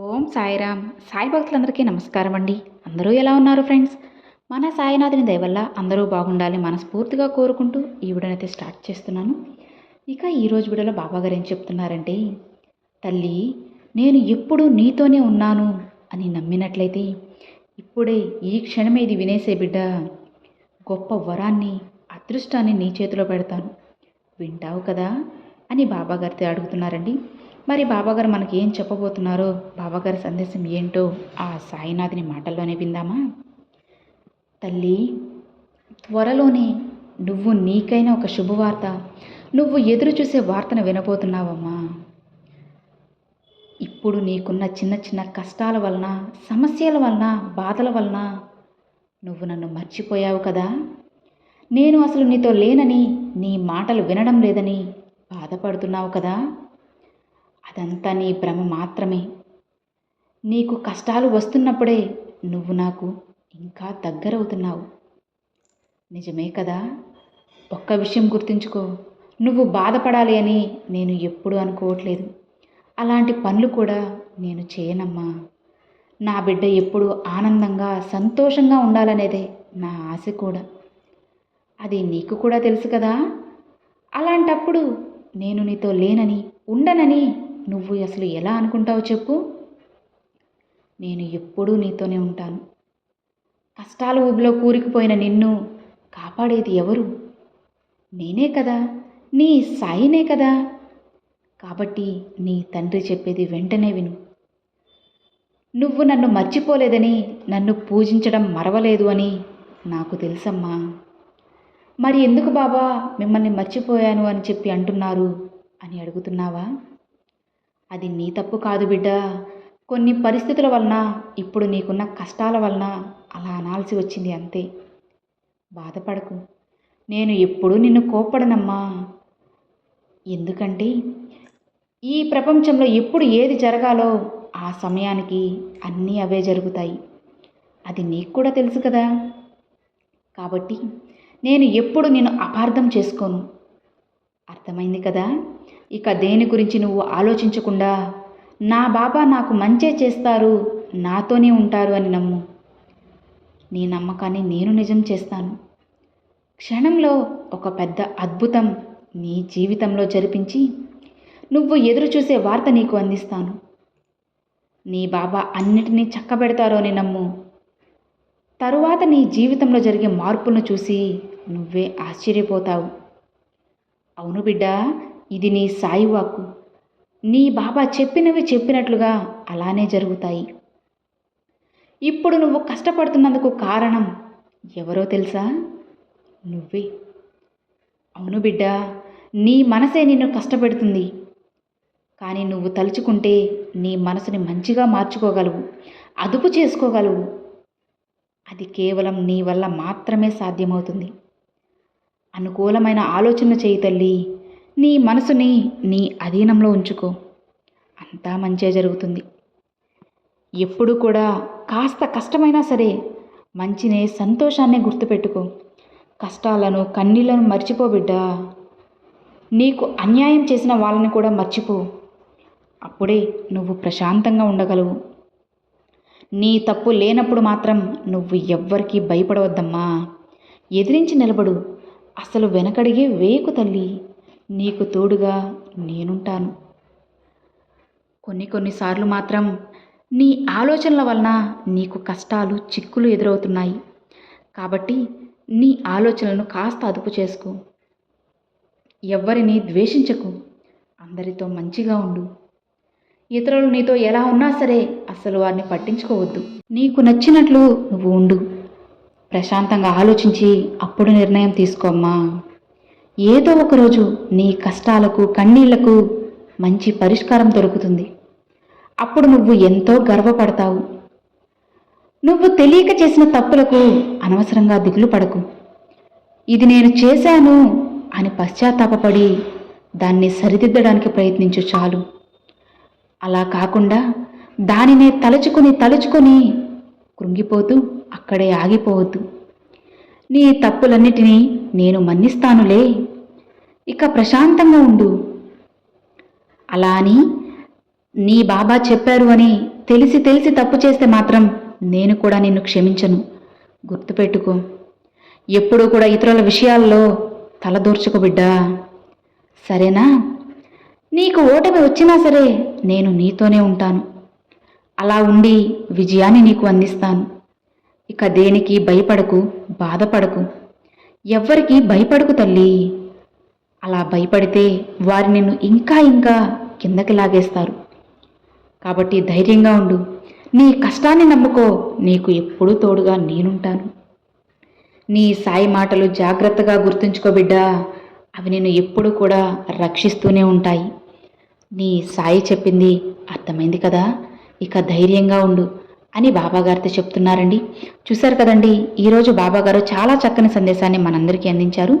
ఓం సాయిరామ్. సాయి భక్తులందరికీ నమస్కారం అండి. అందరూ ఎలా ఉన్నారు ఫ్రెండ్స్? మన సాయినాథుని దయవల్ల అందరూ బాగుండాలి మనస్ఫూర్తిగా కోరుకుంటూ ఈ వీడియోనైతే స్టార్ట్ చేస్తున్నాను. ఇక ఈరోజు వీడియోలో బాబా గారు ఏం చెప్తున్నారంటే తల్లి నేను ఎప్పుడూ నీతోనే ఉన్నాను అని నమ్మినట్లయితే ఇప్పుడే ఈ క్షణమే ఇది వినేసే బిడ్డ. గొప్ప వరాన్ని అదృష్టాన్ని నీ చేతిలో పెడతాను. వింటావు కదా అని బాబాగారితో అడుగుతున్నారండి. మరి బాబాగారు మనకి ఏం చెప్పబోతున్నారో బాబాగారి సందేశం ఏంటో ఆ సాయినాథుని మాటల్లోనే విందామా? తల్లి త్వరలోనే నువ్వు నీకైన ఒక శుభవార్త నువ్వు ఎదురు చూసే వార్తను వినబోతున్నావమ్మా. ఇప్పుడు నీకున్న చిన్న చిన్న కష్టాల వలన సమస్యల వలన బాధల వలన నువ్వు నన్ను మర్చిపోయావు కదా? నేను అసలు నీతో లేనని నీ మాటలు వినడం లేదని బాధపడుతున్నావు కదా? అదంతా నీ భ్రమ మాత్రమే. నీకు కష్టాలు వస్తున్నప్పుడే నువ్వు నాకు ఇంకా దగ్గరవుతున్నావు. నిజమే కదా? ఒక్క విషయం గుర్తుంచుకో. నువ్వు బాధపడాలి అని నేను ఎప్పుడూ అనుకోవట్లేదు. అలాంటి పనులు కూడా నేను చేయనమ్మా. నా బిడ్డ ఎప్పుడు ఆనందంగా సంతోషంగా ఉండాలనేదే నా ఆశ కూడా. అది నీకు కూడా తెలుసు కదా? అలాంటప్పుడు నేను నీతో లేనని ఉండనని నువ్వు అసలు ఎలా అనుకుంటావు చెప్పు. నేను ఎప్పుడూ నీతోనే ఉంటాను. కష్టాల ఊబిలో కూరుకుపోయిన నిన్ను కాపాడేది ఎవరు? నేనే కదా. నీ సాయినే కదా. కాబట్టి నీ తండ్రి చెప్పేది వెంటనే విను. నువ్వు నన్ను మర్చిపోలేదని నన్ను పూజించడం మరవలేదు అని నాకు తెలుసమ్మా. మరి ఎందుకు బాబా మిమ్మల్ని మర్చిపోయాను అని చెప్పి అంటున్నారు అని అడుగుతున్నావా? అది నీ తప్పు కాదు బిడ్డ. కొన్ని పరిస్థితుల వలన ఇప్పుడు నీకున్న కష్టాల వలన అలా అనాల్సి వచ్చింది అంతే. బాధపడకు. నేను ఎప్పుడూ నిన్ను కోప్పడనమ్మా. ఎందుకంటే ఈ ప్రపంచంలో ఎప్పుడు ఏది జరగాలో ఆ సమయానికి అన్నీ అవే జరుగుతాయి. అది నీకు కూడా తెలుసు కదా. కాబట్టి నేను ఎప్పుడు నేను అపార్థం చేసుకోను. అర్థమైంది కదా? ఇక దేని గురించి నువ్వు ఆలోచించకుండా నా బాబా నాకు మంచే చేస్తారు నాతోనే ఉంటారు అని నమ్ము. నీ నమ్మకాన్ని నేను నిజం చేస్తాను. క్షణంలో ఒక పెద్ద అద్భుతం నీ జీవితంలో జరిపించి నువ్వు ఎదురు చూసే వార్త నీకు అందిస్తాను. నీ బాబా అన్నిటినీ చక్కబెడతారు అని నమ్ము. తరువాత నీ జీవితంలో జరిగే మార్పులను చూసి నువ్వే ఆశ్చర్యపోతావు. అవును బిడ్డ ఇది నీ సాయి వాక్కు నీ బాబా చెప్పినవి చెప్పినట్లుగా అలానే జరుగుతాయి. ఇప్పుడు నువ్వు కష్టపడుతున్నందుకు కారణం ఎవరో తెలుసా? నువ్వే. అవును బిడ్డ నీ మనసే నిన్ను కష్టపెడుతుంది. కానీ నువ్వు తలుచుకుంటే నీ మనసుని మంచిగా మార్చుకోగలవు అదుపు చేసుకోగలవు. అది కేవలం నీ వల్ల మాత్రమే సాధ్యమవుతుంది. అనుకూలమైన ఆలోచన చేయి తల్లి. నీ మనసుని నీ అధీనంలో ఉంచుకో. అంతా మంచే జరుగుతుంది. ఎప్పుడు కూడా కాస్త కష్టమైనా సరే మంచినే సంతోషాన్నే గుర్తుపెట్టుకో. కష్టాలను కన్నీళ్ళను మర్చిపో బిడ్డా. నీకు అన్యాయం చేసిన వాళ్ళని కూడా మర్చిపో. అప్పుడే నువ్వు ప్రశాంతంగా ఉండగలవు. నీ తప్పు లేనప్పుడు మాత్రం నువ్వు ఎవ్వరికీ భయపడవద్దమ్మా. ఎదిరించి నిలబడు. అసలు వెనకడిగే వేకు తల్లి. నీకు తోడుగా నేనుంటాను. కొన్ని కొన్నిసార్లు మాత్రం నీ ఆలోచనల వలన నీకు కష్టాలు చిక్కులు ఎదురవుతున్నాయి. కాబట్టి నీ ఆలోచనలను కాస్త అదుపు చేసుకో. ఎవ్వరిని ద్వేషించకు. అందరితో మంచిగా ఉండు. ఇతరులు నీతో ఎలా ఉన్నా సరే అసలు వారిని పట్టించుకోవద్దు. నీకు నచ్చినట్లు నువ్వు ఉండు. ప్రశాంతంగా ఆలోచించి అప్పుడు నిర్ణయం తీసుకోమ్మా ఏదో ఒకరోజు నీ కష్టాలకు కన్నీళ్ళకు మంచి పరిష్కారం దొరుకుతుంది. అప్పుడు నువ్వు ఎంతో గర్వపడతావు. నువ్వు తెలియక చేసిన తప్పులకు అనవసరంగా దిగులు పడకు. ఇది నేను చేశాను అని పశ్చాత్తాపపడి దాన్ని సరిదిద్దడానికి ప్రయత్నించు చాలు. అలా కాకుండా దానినే తలుచుకుని తలుచుకొని కృంగిపోతూ అక్కడే ఆగిపోవద్దు. నీ తప్పులన్నిటినీ నేను మన్నిస్తానులే ఇక ప్రశాంతంగా ఉండు. అలా అని నీ బాబా చెప్పారు అని తెలిసి తెలిసి తప్పు చేస్తే మాత్రం నేను కూడా నిన్ను క్షమించను. గుర్తుపెట్టుకో. ఎప్పుడూ కూడా ఇతరుల విషయాల్లో తలదూర్చుకు బిడ్డా. సరేనా? నీకు ఓటమి వచ్చినా సరే నేను నీతోనే ఉంటాను. అలా ఉండి విజయాన్ని నీకు అందిస్తాను. ఇక దేనికి భయపడకు బాధపడకు. ఎవ్వరికీ భయపడకు తల్లి. అలా భయపడితే వారు నిన్ను ఇంకా ఇంకా కిందకి లాగేస్తారు. కాబట్టి ధైర్యంగా ఉండు. నీ కష్టాన్ని నమ్ముకో. నీకు ఎప్పుడూ తోడుగా నేనుంటాను. నీ సాయి మాటలు జాగ్రత్తగా గుర్తుంచుకో బిడ్డా. అవి నేను ఎప్పుడు కూడా రక్షిస్తూనే ఉంటాయి. నీ సాయి చెప్పింది అర్థమైంది కదా? ఇక ధైర్యంగా ఉండు అని బాబాగారితో చెప్తున్నారండి. చూశారు కదండి? ఈరోజు బాబాగారు చాలా చక్కని సందేశాన్ని మనందరికీ అందించారు.